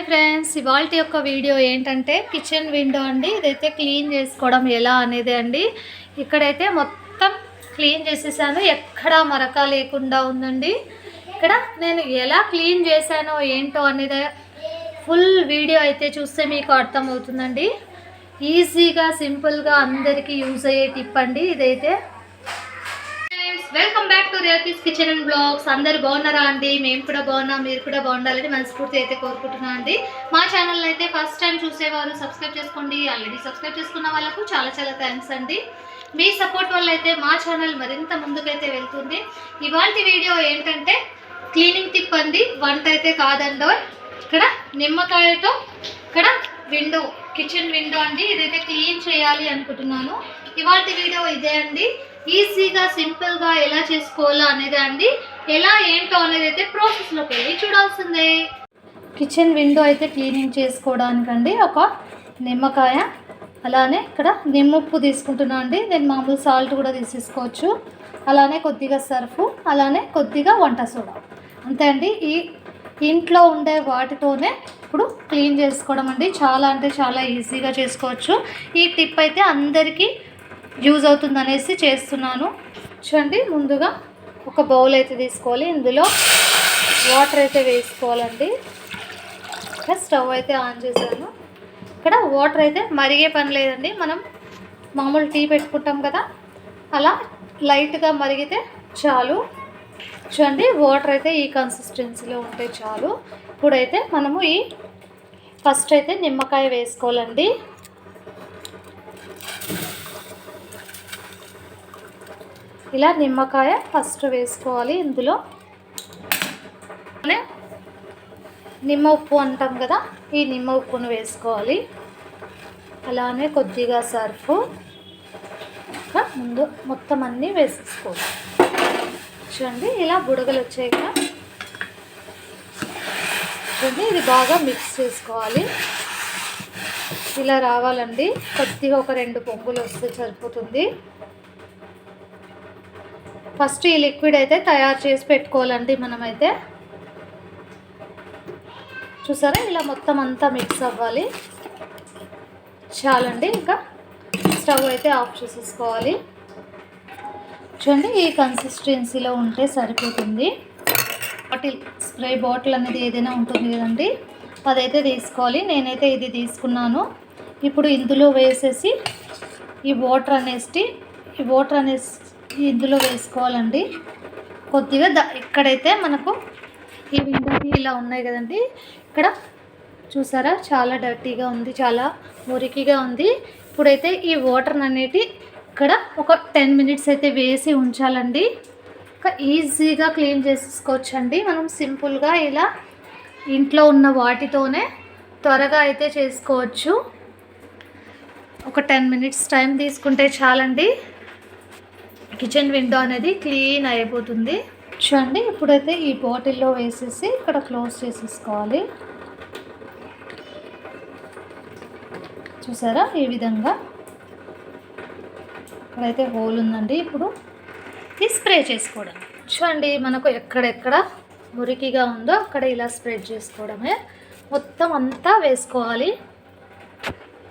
చూడండి ఫ్రెండ్స్ ఇవాళ యొక్క వీడియో ఏంటంటే కిచెన్ విండో అండి. ఇదైతే క్లీన్ చేసుకోవడం ఎలా అనేది అండి. ఇక్కడైతే మొత్తం క్లీన్ చేసేసాను. ఎక్కడా మరక లేకుండా ఉందండి. ఇక్కడ నేను ఎలా క్లీన్ చేశానో ఏంటో అనేది ఫుల్ వీడియో అయితే చూస్తే మీకు అర్థమవుతుందండి. ఈజీగా సింపుల్గా అందరికీ యూజ్ అయ్యే టిప్ అండి. ఇదైతే welcome back to Revathi's kitchen and blogs అందరు బాగున్నారా అండి? మేము కూడా బాగున్నాం మీరు కూడా బాగుండాలని మనస్ఫూర్తి అయితే కోరుకుంటున్నాం అండి. మా ఛానల్ అయితే ఫస్ట్ టైం చూసేవారు సబ్స్క్రైబ్ చేసుకోండి. ఆల్రెడీ సబ్స్క్రైబ్ చేసుకున్న వాళ్ళకు చాలా చాలా థ్యాంక్స్ అండి. మీ సపోర్ట్ వల్ల అయితే మా ఛానల్ మరింత ముందుకైతే వెళ్తుంది. ఇవాళ వీడియో ఏంటంటే క్లీనింగ్ టిప్ అండి. వంట అయితే కాదండో ఇక్కడ నిమ్మకాయతో ఇక్కడ విండో కిచెన్ విండో అండి. ఇదైతే క్లీన్ చేయాలి అనుకుంటున్నాను. ఇవాళ వీడియో ఇదే అండి. ఈజీగా సింపుల్గా ఎలా చేసుకోవాలో అనేది అండి. ఎలా ఏంటో అనేది అయితే ప్రాసెస్లోకి వెళ్ళి చూడాల్సిందే. కిచెన్ విండో అయితే క్లీనింగ్ చేసుకోవడానికండి ఒక నిమ్మకాయ. అలానే ఇక్కడ నిమ్మప్పు తీసుకుంటున్నా అండి. నేను మామూలు సాల్ట్ కూడా తీసేసుకోవచ్చు. అలానే కొద్దిగా సర్ఫ్ అలానే కొద్దిగా వంట సోడా. అంతే అండి. ఈ ఇంట్లో ఉండే వాటితోనే ఇప్పుడు క్లీన్ చేసుకోవడం అండి. చాలా అంటే చాలా ఈజీగా చేసుకోవచ్చు. ఈ టిప్ అయితే అందరికీ యూజ్ అవుతుంది అనేసి చేస్తున్నాను. చూడండి ముందుగా ఒక బౌల్ అయితే తీసుకోవాలి. ఇందులో వాటర్ అయితే వేసుకోవాలండి. ఇక్కడ స్టవ్ అయితే ఆన్ చేశాను. ఇక్కడ వాటర్ అయితే మరిగే పని లేదండి. మనం మామూలు టీ పెట్టుకుంటాం కదా అలా లైట్గా మరిగితే చాలు. చూడండి వాటర్ అయితే ఈ కన్సిస్టెన్సీలో ఉంటే చాలు. ఇప్పుడైతే మనము ఈ ఫస్ట్ అయితే నిమ్మకాయ వేసుకోవాలండి. ఇలా నిమ్మకాయ ఫస్ట్ వేసుకోవాలి ఇందులో. నిమ్మ ఉప్పు అంటాం కదా ఈ నిమ్మ ఉప్పును వేసుకోవాలి. అలానే కొద్దిగా సర్ఫ్. ముందు మొత్తం అన్నీ వేసేసుకోవాలి. చూడండి ఇలా బుడగలు వచ్చాయి కదా చూడండి ఇది బాగా మిక్స్ చేసుకోవాలి. ఇలా రావాలండి. కొద్దిగా ఒక రెండు పొంగులు వస్తే సరిపోతుంది. ఫస్ట్ ఈ లిక్విడ్ అయితే తయారు చేసి పెట్టుకోవాలండి మనమైతే. చూసారా? ఇలా మొత్తం అంతా మిక్స్ అవ్వాలి. చాలండి ఇంకా. స్టవ్ అయితే ఆఫ్ చేసేసుకోవాలి. చూడండి ఈ కన్సిస్టెన్సీలో ఉంటే సరిపోతుంది. బాటిల్ స్ప్రే బాటిల్ అనేది ఏదైనా ఉంటుంది కదండి. అదైతే తీసుకోవాలి. నేనైతే ఇది తీసుకున్నాను. ఇప్పుడు ఇందులో వేసేసి ఈ వాటర్ అనేసి ఈ వాటర్ అనేసి ఇందులో వేసుకోవాలండి. కొద్దిగా ద ఇక్కడైతే మనకు ఈ విండోకి ఇలా ఉన్నాయి కదండి. ఇక్కడ చూసారా? చాలా డర్టీగా ఉంది చాలా మురికిగా ఉంది. ఇప్పుడైతే ఈ వాటర్ అనేది ఇక్కడ ఒక టెన్ మినిట్స్ అయితే వేసి ఉంచాలండి. ఈజీగా క్లీన్ చేసేసుకోవచ్చండి. మనం సింపుల్గా ఇలా ఇంట్లో ఉన్న వాటితోనే త్వరగా అయితే చేసుకోవచ్చు. ఒక టెన్ మినిట్స్ టైం తీసుకుంటే చాలండి. కిచెన్ విండో అనేది క్లీన్ అయిపోతుంది. చూడండి ఇప్పుడైతే ఈ బాటిల్లో వేసేసి ఇక్కడ క్లోజ్ చేసేసుకోవాలి. చూసారా ఈ విధంగా? ఇక్కడైతే హోల్ ఉందండి ఇప్పుడు ఇది స్ప్రే చేసుకోవడం. చూడండి మనకు ఎక్కడెక్కడ మురికిగా ఉందో అక్కడ ఇలా స్ప్రెడ్ చేసుకోవడమే. మొత్తం అంతా వేసుకోవాలి.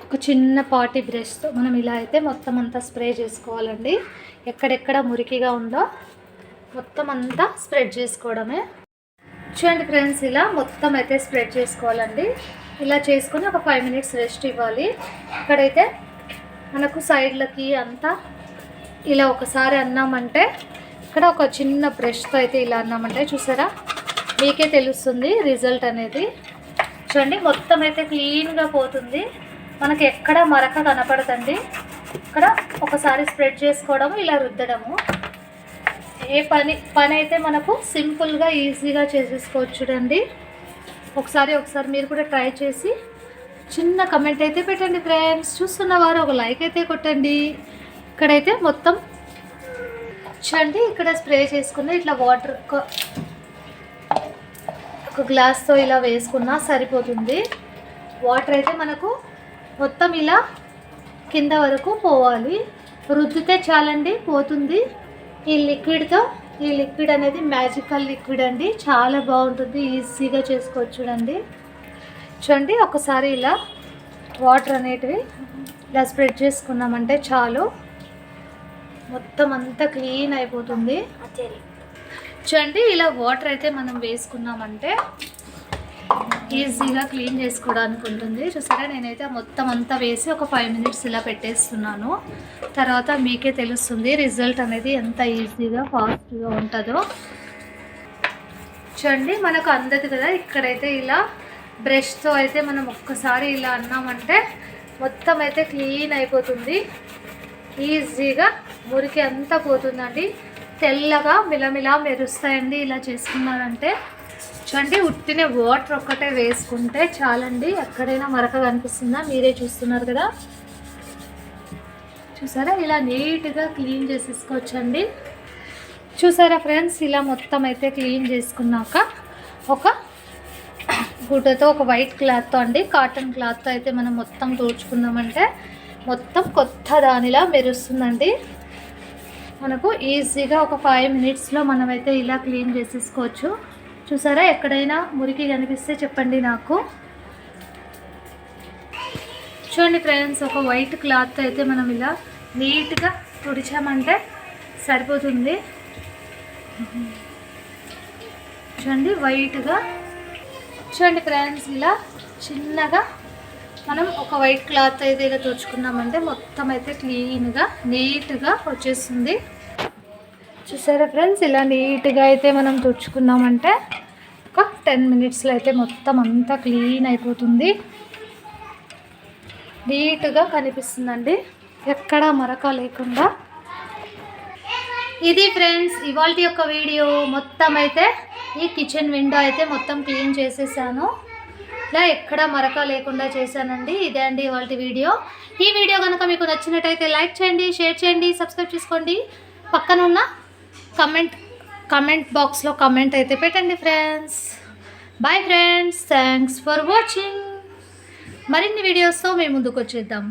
ఒక చిన్న పాటి బ్రష్తో మనం ఇలా అయితే మొత్తం అంతా స్ప్రే చేసుకోవాలండి. ఎక్కడెక్కడ మురికిగా ఉందో మొత్తం అంతా స్ప్రెడ్ చేసుకోవడమే. చూడండి ఫ్రెండ్స్ ఇలా మొత్తం అయితే స్ప్రెడ్ చేసుకోవాలండి. ఇలా చేసుకొని ఒక ఫైవ్ మినిట్స్ రెస్ట్ ఇవ్వాలి. ఇక్కడైతే మనకు సైడ్లకి అంతా ఇలా ఒకసారి అన్నామంటే ఇక్కడ ఒక చిన్న బ్రష్తో అయితే ఇలా అన్నామంటే చూసారా? మీకే తెలుస్తుంది రిజల్ట్ అనేది. చూడండి మొత్తం అయితే క్లీన్గా పోతుంది. మనకి ఎక్కడ మరక కనపడదండి. ఇక్కడ ఒకసారి స్ప్రెడ్ చేసుకోవడము ఇలా రుద్దడము. ఏ పని పని అయితే మనకు సింపుల్గా ఈజీగా చేసేసుకోవచ్చుడండి ఒకసారి ఒకసారి మీరు కూడా ట్రై చేసి చిన్న కమెంట్ అయితే పెట్టండి ఫ్రెండ్స్. చూస్తున్న వారు ఒక లైక్ అయితే కొట్టండి. ఇక్కడైతే మొత్తం చూడండి ఇక్కడ స్ప్రే చేసుకున్న ఇట్లా వాటర్ ఒక ఒక గ్లాస్తో ఇలా వేసుకున్నా సరిపోతుంది. వాటర్ అయితే మనకు మొత్తం ఇలా కింద వరకు పోవాలి. రుద్దితే చాలండి పోతుంది. ఈ లిక్విడ్తో ఈ లిక్విడ్ అనేది మ్యాజికల్ లిక్విడ్ అండి. చాలా బాగుంటుంది ఈజీగా చేసుకోవచ్చు చూడండి. చూడండి ఒకసారి ఇలా వాటర్ అనేటివి ఇలా స్ప్రెడ్ చేసుకున్నామంటే చాలు. మొత్తం అంతా క్లీన్ అయిపోతుంది. చూడండి ఇలా వాటర్ అయితే మనం వేసుకున్నామంటే ఈజీగా క్లీన్ చేసుకోవడానికి ఉంటుంది. చూసారా? నేనైతే మొత్తం అంతా వేసి ఒక ఫైవ్ మినిట్స్ ఇలా పెట్టేస్తున్నాను. తర్వాత మీకే తెలుస్తుంది రిజల్ట్ అనేది ఎంత ఈజీగా ఫాస్ట్గా ఉంటుందో. చూడండి మనకు అందదు కదా? ఇక్కడైతే ఇలా బ్రష్తో అయితే మనం ఒక్కసారి ఇలా అన్నామంటే మొత్తం అయితే క్లీన్ అయిపోతుంది. ఈజీగా మురికి అంతా పోతుందండి. తెల్లగా మిలమిలా మెరుస్తాయండి ఇలా చేసుకున్నారంటే. చూడండి ఉట్టిన వాటర్ ఒక్కటే వేసుకుంటే చాలండి. ఎక్కడైనా మరక కనిపిస్తుందా? మీరే చూస్తున్నారు కదా. చూసారా? ఇలా నీట్గా క్లీన్ చేసేసుకోవచ్చండి. చూసారా ఫ్రెండ్స్? ఇలా మొత్తం అయితే క్లీన్ చేసుకున్నాక ఒక గుడ్డతో ఒక వైట్ క్లాత్తో అండి కాటన్ క్లాత్తో అయితే మనం మొత్తం తోడుచుకుందామంటే మొత్తం కొత్త దానిలా మెరుస్తుందండి. మనకు ఈజీగా ఒక ఫైవ్ మినిట్స్లో మనమైతే ఇలా క్లీన్ చేసేసుకోవచ్చు. చూసారా? ఎక్కడైనా మురికి కనిపిస్తే చెప్పండి నాకు. చూడండి ఫ్రెండ్స్ ఒక వైట్ క్లాత్ అయితే మనం ఇలా నీట్గా తుడిచామంటే సరిపోతుంది. చూడండి వైట్గా. చూడండి ఫ్రెండ్స్ ఇలా చిన్నగా మనం ఒక వైట్ క్లాత్ అయితే ఇలా తుడుచుకున్నామంటే మొత్తం అయితే క్లీన్గా నీట్గా వచ్చేస్తుంది. చూసారా ఫ్రెండ్స్? ఇలా నీట్గా అయితే మనం తుడుచుకున్నామంటే ఒక టెన్ మినిట్స్లో అయితే మొత్తం అంతా క్లీన్ అయిపోతుంది. నీట్గా కనిపిస్తుందండి. ఎక్కడ మరక లేకుండా. ఇది ఫ్రెండ్స్ ఇవాళ యొక్క వీడియో. మొత్తం అయితే ఈ కిచెన్ విండో అయితే మొత్తం క్లీన్ చేసేసాను. ఇలా ఎక్కడ మరక లేకుండా చేశానండి. ఇదే అండి ఇవాళ వీడియో. ఈ వీడియో కనుక మీకు నచ్చినట్టయితే లైక్ చేయండి షేర్ చేయండి సబ్స్క్రైబ్ చేసుకోండి. పక్కన ఉన్న కమెంట్ కమెంట్ బాక్స్లో కమెంట్ అయితే పెట్టండి friends bye friends thanks for watching మరిన్ని వీడియోస్తో మేము ముందుకు వచ్చేద్దాం.